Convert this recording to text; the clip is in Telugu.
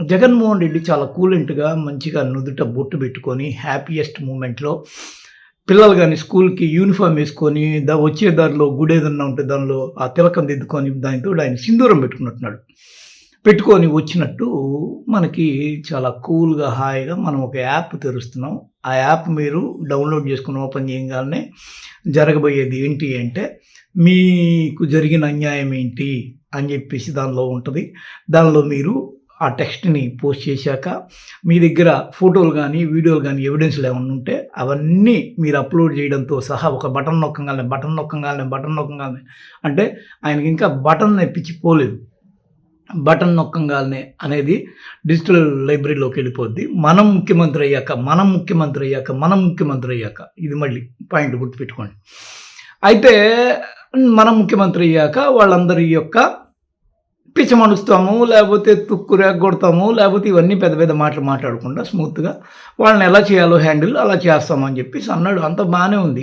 జగన్మోహన్ రెడ్డి చాలా కూలెంట్గా మంచిగా నుదుట బొట్టు పెట్టుకొని హ్యాపీయెస్ట్ మూమెంట్లో పిల్లలు కానీ స్కూల్కి యూనిఫామ్ వేసుకొని దా వచ్చే దారిలో గుడి ఏదన్నా ఉంటే దానిలో ఆ తిలకం దిద్దుకొని దానితో ఆయన సింధూరం పెట్టుకున్నట్టున్నాడు. పెట్టుకొని వచ్చినట్టు మనకి చాలా కూల్గా హాయిగా మనం ఒక యాప్ తెరుస్తున్నాం. ఆ యాప్ మీరు డౌన్లోడ్ చేసుకుని ఓపెన్ చేయగానే జరగబోయేది ఏంటి అంటే మీకు జరిగిన అన్యాయం ఏంటి అని చెప్పేసి దానిలో ఉంటుంది. దానిలో మీరు ఆ టెక్స్ట్ని పోస్ట్ చేశాక మీ దగ్గర ఫోటోలు కానీ వీడియోలు కానీ ఎవిడెన్స్లు ఏమైనా ఉంటే అవన్నీ మీరు అప్లోడ్ చేయడంతో సహా ఒక బటన్ నొక్కగానే బటన్ నొక్కగానే బటన్ నొక్కగానే అంటే ఆయనకి ఇంకా బటన్ నెప్పించి పోలేదు బటన్ నొక్కంగానే అనేది డిజిటల్ లైబ్రరీలోకి వెళ్ళిపోద్ది. మనం ముఖ్యమంత్రి అయ్యాక మనం ముఖ్యమంత్రి అయ్యాక మనం ముఖ్యమంత్రి అయ్యాక ఇది మళ్ళీ పాయింట్ గుర్తుపెట్టుకోండి. అయితే మనం ముఖ్యమంత్రి అయ్యాక వాళ్ళందరి యొక్క పిచ్చమణుస్తాము లేకపోతే తుక్కు రేగొడతాము లేకపోతే ఇవన్నీ పెద్ద పెద్ద మాటలు మాట్లాడకుండా స్మూత్గా వాళ్ళని ఎలా చేయాలో హ్యాండిల్ అలా చేస్తామని చెప్పేసి అన్నాడు. అంత బాగానే ఉంది.